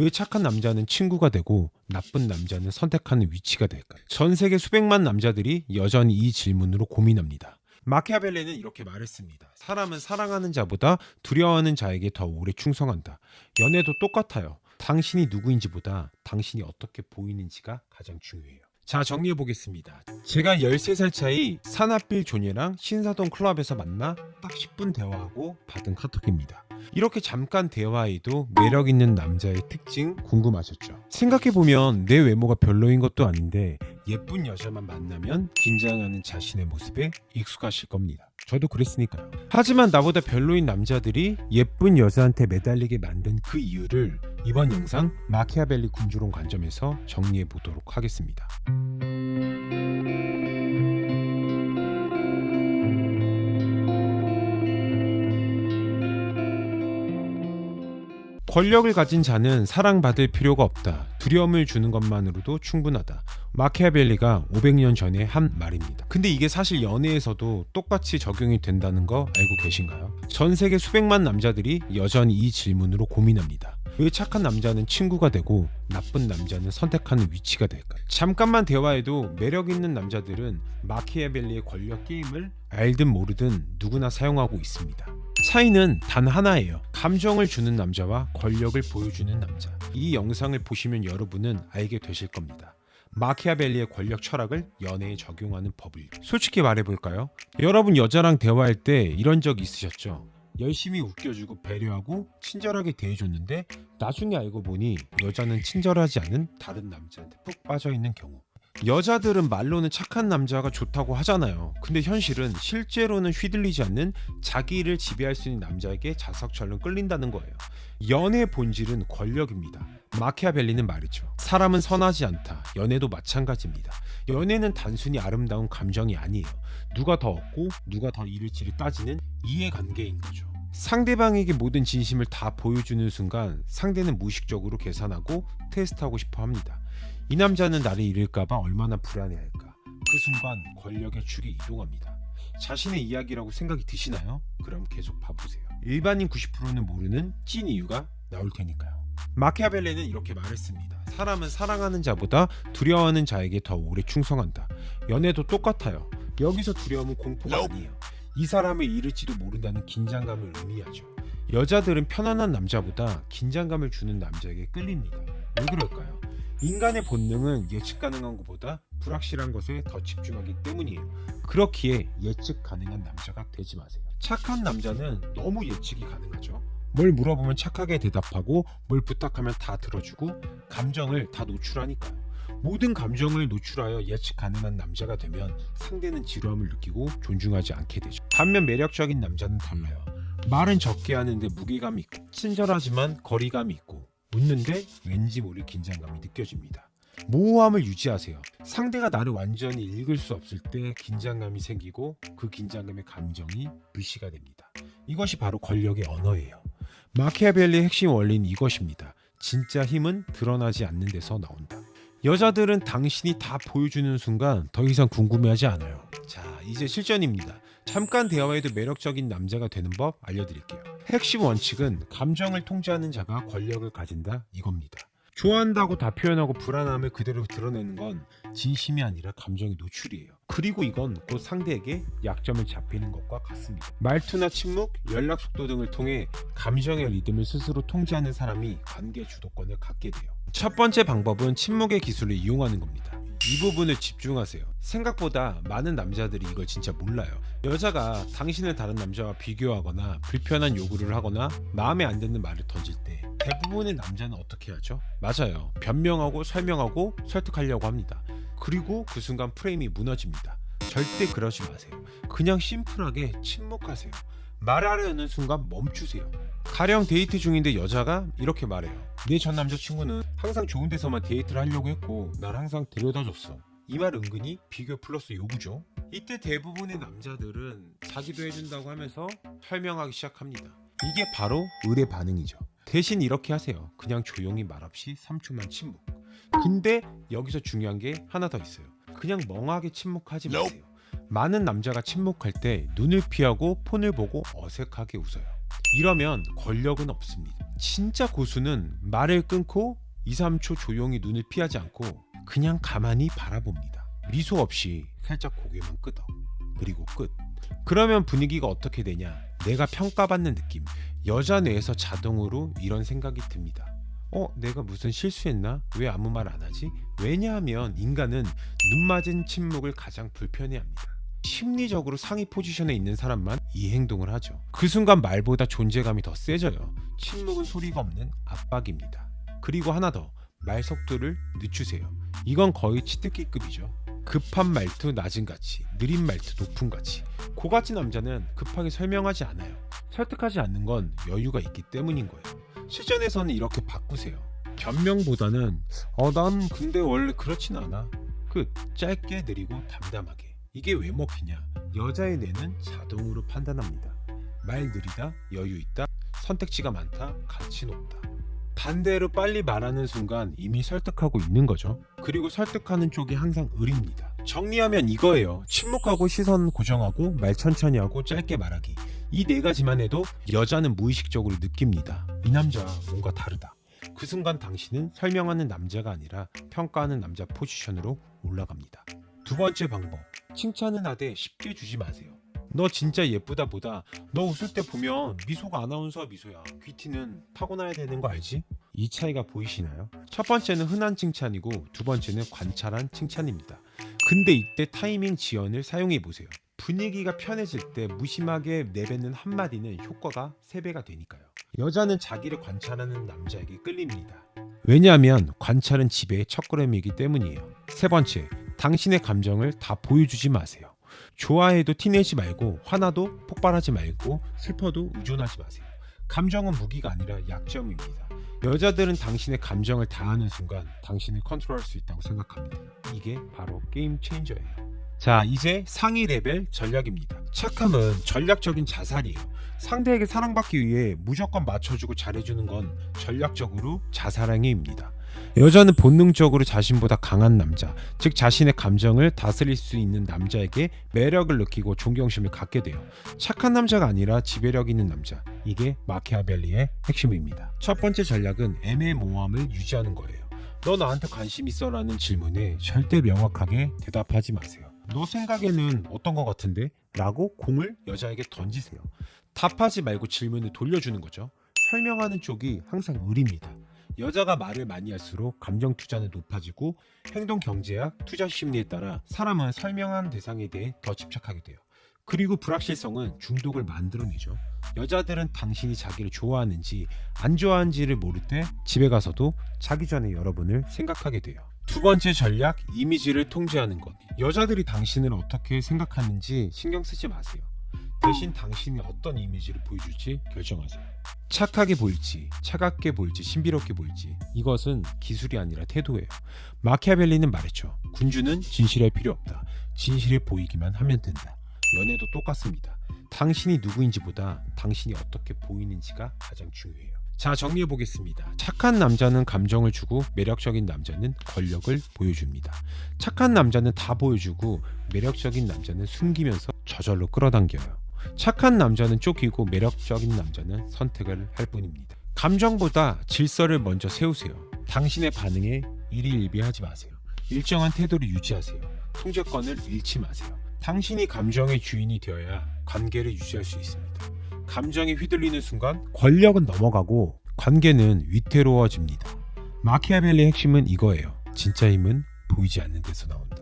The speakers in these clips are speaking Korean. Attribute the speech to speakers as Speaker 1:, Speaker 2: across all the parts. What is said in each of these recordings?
Speaker 1: 왜 착한 남자는 친구가 되고 나쁜 남자는 선택하는 위치가 될까요? 전 세계 수백만 남자들이 여전히 이 질문으로 고민합니다. 마키아벨리는 이렇게 말했습니다. 사람은 사랑하는 자보다 두려워하는 자에게 더 오래 충성한다. 연애도 똑같아요. 당신이 누구인지보다 당신이 어떻게 보이는지가 가장 중요해요. 자 정리해 보겠습니다. 제가 13살 차이 산하빌 존예랑 신사동 클럽에서 만나 딱 10분 대화하고 받은 카톡입니다. 이렇게 잠깐 대화해도 매력 있는 남자의 특징 궁금하셨죠? 생각해 보면 내 외모가 별로인 것도 아닌데 예쁜 여자만 만나면 긴장하는 자신의 모습에 익숙하실 겁니다. 저도 그랬으니까요. 하지만 나보다 별로인 남자들이 예쁜 여자한테 매달리게 만든 그 이유를 이번 영상 마키아벨리 군주론 관점에서 정리해 보도록 하겠습니다. 권력을 가진 자는 사랑받을 필요가 없다. 두려움을 주는 것만으로도 충분하다. 마키아벨리가 500년 전에 한 말입니다. 근데 이게 사실 연애에서도 똑같이 적용이 된다는 거 알고 계신가요? 전 세계 수백만 남자들이 여전히 이 질문으로 고민합니다. 왜 착한 남자는 친구가 되고 나쁜 남자는 선택하는 위치가 될까요? 잠깐만 대화해도 매력 있는 남자들은 마키아벨리의 권력 게임을 알든 모르든 누구나 사용하고 있습니다. 차이는 단 하나예요. 감정을 주는 남자와 권력을 보여주는 남자. 이 영상을 보시면 여러분은 알게 되실 겁니다. 마키아벨리의 권력 철학을 연애에 적용하는 법을 솔직히 말해볼까요? 여러분 여자랑 대화할 때 이런 적 있으셨죠? 열심히 웃겨주고 배려하고 친절하게 대해줬는데 나중에 알고 보니 여자는 친절하지 않은 다른 남자한테 푹 빠져있는 경우 여자들은 말로는 착한 남자가 좋다고 하잖아요. 근데 현실은 실제로는 휘둘리지 않는 자기 일을 지배할 수 있는 남자에게 자석처럼 끌린다는 거예요. 연애의 본질은 권력입니다. 마키아벨리는 말이죠. 사람은 선하지 않다. 연애도 마찬가지입니다. 연애는 단순히 아름다운 감정이 아니에요. 누가 더 얻고 누가 더 잃을지를 따지는 이해관계인 거죠. 상대방에게 모든 진심을 다 보여주는 순간 상대는 무의식적으로 계산하고 테스트하고 싶어 합니다. 이 남자는 나를 잃을까봐 얼마나 불안해할까. 그 순간 권력의 축이 이동합니다. 자신의 이야기라고 생각이 드시나요? 그럼 계속 봐보세요. 일반인 90%는 모르는 찐 이유가 나올 테니까요. 마키아벨리는 이렇게 말했습니다. 사람은 사랑하는 자보다 두려워하는 자에게 더 오래 충성한다. 연애도 똑같아요. 여기서 두려움은 공포가 아니에요. 이 사람을 잃을지도 모른다는 긴장감을 의미하죠. 여자들은 편안한 남자보다 긴장감을 주는 남자에게 끌립니다. 왜 그럴까요? 인간의 본능은 예측 가능한 것보다 불확실한 것에 더 집중하기 때문이에요. 그렇기에 예측 가능한 남자가 되지 마세요. 착한 남자는 너무 예측이 가능하죠. 뭘 물어보면 착하게 대답하고 뭘 부탁하면 다 들어주고 감정을 다 노출하니까요. 모든 감정을 노출하여 예측 가능한 남자가 되면 상대는 지루함을 느끼고 존중하지 않게 되죠. 반면 매력적인 남자는 달라요. 말은 적게 하는데 무게감이 있고 친절하지만 거리감이 있고 웃는데 왠지 모를 긴장감이 느껴집니다. 모호함을 유지하세요. 상대가 나를 완전히 읽을 수 없을 때 긴장감이 생기고 그 긴장감의 감정이 불씨가 됩니다. 이것이 바로 권력의 언어예요. 마키아벨리의 핵심 원리는 이것입니다. 진짜 힘은 드러나지 않는 데서 나온다. 여자들은 당신이 다 보여주는 순간 더 이상 궁금해하지 않아요. 자, 이제 실전입니다. 잠깐 대화에도 매력적인 남자가 되는 법 알려드릴게요. 핵심 원칙은 감정을 통제하는 자가 권력을 가진다 이겁니다. 좋아한다고 다 표현하고 불안함을 그대로 드러내는 건 진심이 아니라 감정의 노출이에요. 그리고 이건 곧 상대에게 약점을 잡히는 것과 같습니다. 말투나 침묵, 연락 속도 등을 통해 감정의 리듬을 스스로 통제하는 사람이 관계 주도권을 갖게 돼요. 첫 번째 방법은 침묵의 기술을 이용하는 겁니다. 이 부분을 집중하세요. 생각보다 많은 남자들이 이걸 진짜 몰라요. 여자가 당신을 다른 남자와 비교하거나 불편한 요구를 하거나 마음에 안 드는 말을 던질 때 대부분의 남자는 어떻게 하죠? 맞아요. 변명하고 설명하고 설득하려고 합니다. 그리고 그 순간 프레임이 무너집니다. 절대 그러지 마세요. 그냥 심플하게 침묵하세요. 말하려는 순간 멈추세요. 가령 데이트 중인데 여자가 이렇게 말해요. 내 전 남자친구는 항상 좋은 데서만 데이트를 하려고 했고 날 항상 데려다 줬어. 이 말 은근히 비교 플러스 요구죠. 이때 대부분의 남자들은 자기도 해준다고 하면서 설명하기 시작합니다. 이게 바로 의뢰 반응이죠. 대신 이렇게 하세요. 그냥 조용히 말없이 3초만 침묵. 근데 여기서 중요한 게 하나 더 있어요. 그냥 멍하게 침묵하지 마세요. 많은 남자가 침묵할 때 눈을 피하고 폰을 보고 어색하게 웃어요. 이러면 권력은 없습니다. 진짜 고수는 말을 끊고 2, 3초 조용히 눈을 피하지 않고 그냥 가만히 바라봅니다. 미소 없이 살짝 고개만 끄덕. 그리고 끝. 그러면 분위기가 어떻게 되냐? 내가 평가받는 느낌. 여자 뇌에서 자동으로 이런 생각이 듭니다. 어, 내가 무슨 실수했나? 왜 아무 말 안 하지? 왜냐하면 인간은 눈 맞은 침묵을 가장 불편해합니다. 심리적으로 상위 포지션에 있는 사람만 이 행동을 하죠. 그 순간 말보다 존재감이 더 세져요. 침묵은 소리가 없는 압박입니다. 그리고 하나 더, 말 속도를 늦추세요. 이건 거의 치트키급이죠. 급한 말투 낮은 가치, 느린 말투 높은 가치. 고가치 남자는 급하게 설명하지 않아요. 설득하지 않는 건 여유가 있기 때문인 거예요. 실전에서는 이렇게 바꾸세요. 변명보다는 어 난 근데 원래 그렇진 않아. 끝. 짧게 느리고 담담하게. 이게 왜 먹히냐? 여자의 뇌는 자동으로 판단합니다. 말 느리다, 여유 있다, 선택지가 많다, 가치 높다. 반대로 빨리 말하는 순간 이미 설득하고 있는 거죠. 그리고 설득하는 쪽이 항상 을입니다. 정리하면 이거예요. 침묵하고 시선 고정하고 말 천천히 하고 짧게 말하기. 이 네 가지만 해도 여자는 무의식적으로 느낍니다. 이 남자 뭔가 다르다. 그 순간 당신은 설명하는 남자가 아니라 평가하는 남자 포지션으로 올라갑니다. 두 번째 방법. 칭찬은 하되 쉽게 주지 마세요. 너 진짜 예쁘다 보다 너 웃을 때 보면 미소가 아나운서 미소야. 귀티는 타고나야 되는 거 알지? 이 차이가 보이시나요? 첫 번째는 흔한 칭찬이고 두 번째는 관찰한 칭찬입니다. 근데 이때 타이밍 지연을 사용해 보세요. 분위기가 편해질 때 무심하게 내뱉는 한마디는 효과가 3배가 되니까요. 여자는 자기를 관찰하는 남자에게 끌립니다. 왜냐하면 관찰은 지배의 첫걸음이기 때문이에요. 세 번째, 당신의 감정을 다 보여주지 마세요. 좋아해도 티내지 말고 화나도 폭발하지 말고 슬퍼도 의존하지 마세요. 감정은 무기가 아니라 약점입니다. 여자들은 당신의 감정을 다하는 순간 당신을 컨트롤할 수 있다고 생각합니다. 이게 바로 게임 체인저예요. 자, 이제 상위 레벨 전략입니다. 착함은 전략적인 자살이에요. 상대에게 사랑받기 위해 무조건 맞춰주고 잘해주는 건 전략적으로 자살행위입니다. 여자는 본능적으로 자신보다 강한 남자, 즉 자신의 감정을 다스릴 수 있는 남자에게 매력을 느끼고 존경심을 갖게 돼요. 착한 남자가 아니라 지배력 있는 남자. 이게 마키아벨리의 핵심입니다. 첫 번째 전략은 애매모호함을 유지하는 거예요. 너 나한테 관심 있어 라는 질문에 절대 명확하게 대답하지 마세요. 너 생각에는 어떤 것 같은데? 라고 공을 여자에게 던지세요. 답하지 말고 질문을 돌려주는 거죠. 설명하는 쪽이 항상 을입니다. 여자가 말을 많이 할수록 감정 투자는 높아지고 행동 경제학, 투자 심리에 따라 사람은 설명한 대상에 대해 더 집착하게 돼요. 그리고 불확실성은 중독을 만들어내죠. 여자들은 당신이 자기를 좋아하는지 안 좋아하는지를 모를 때 집에 가서도 자기 전에 여러분을 생각하게 돼요. 두 번째 전략, 이미지를 통제하는 것. 여자들이 당신을 어떻게 생각하는지 신경 쓰지 마세요. 대신 당신이 어떤 이미지를 보여줄지 결정하세요. 착하게 보일지, 차갑게 보일지, 신비롭게 보일지 이것은 기술이 아니라 태도예요. 마키아벨리는 말했죠. 군주는 진실할 필요 없다. 진실해 보이기만 하면 된다. 연애도 똑같습니다. 당신이 누구인지보다 당신이 어떻게 보이는지가 가장 중요해요. 자 정리해 보겠습니다. 착한 남자는 감정을 주고 매력적인 남자는 권력을 보여줍니다. 착한 남자는 다 보여주고 매력적인 남자는 숨기면서 저절로 끌어당겨요. 착한 남자는 쫓기고 매력적인 남자는 선택을 할 뿐입니다. 감정보다 질서를 먼저 세우세요. 당신의 반응에 일희일비하지 마세요. 일정한 태도를 유지하세요. 통제권을 잃지 마세요. 당신이 감정의 주인이 되어야 관계를 유지할 수 있습니다. 감정에 휘둘리는 순간 권력은 넘어가고 관계는 위태로워집니다. 마키아벨리의 핵심은 이거예요. 진짜 힘은 보이지 않는 데서 나온다.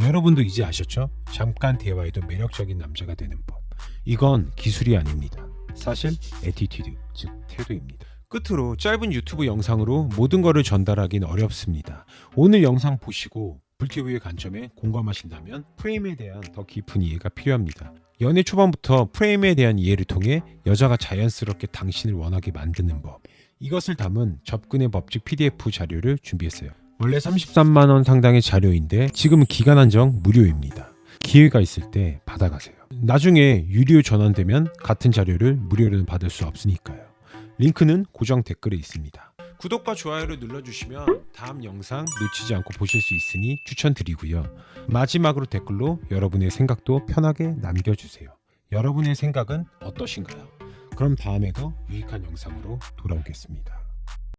Speaker 1: 여러분도 이제 아셨죠? 잠깐 대화에도 매력적인 남자가 되는 법. 이건 기술이 아닙니다. 사실 에티튜드, 즉 태도입니다. 끝으로 짧은 유튜브 영상으로 모든 것을 전달하긴 어렵습니다. 오늘 영상 보시고 불티브의 관점에 공감하신다면 프레임에 대한 더 깊은 이해가 필요합니다. 연애 초반부터 프레임에 대한 이해를 통해 여자가 자연스럽게 당신을 원하게 만드는 법. 이것을 담은 접근의 법칙 PDF 자료를 준비했어요. 원래 33만 원 상당의 자료인데 지금은 기간 한정 무료입니다. 기회가 있을 때 받아가세요. 나중에 유료 전환되면 같은 자료를 무료로는 받을 수 없으니까요. 링크는 고정 댓글에 있습니다. 구독과 좋아요를 눌러주시면 다음 영상 놓치지 않고 보실 수 있으니 추천드리고요. 마지막으로 댓글로 여러분의 생각도 편하게 남겨주세요. 여러분의 생각은 어떠신가요? 그럼 다음에 더 유익한 영상으로 돌아오겠습니다.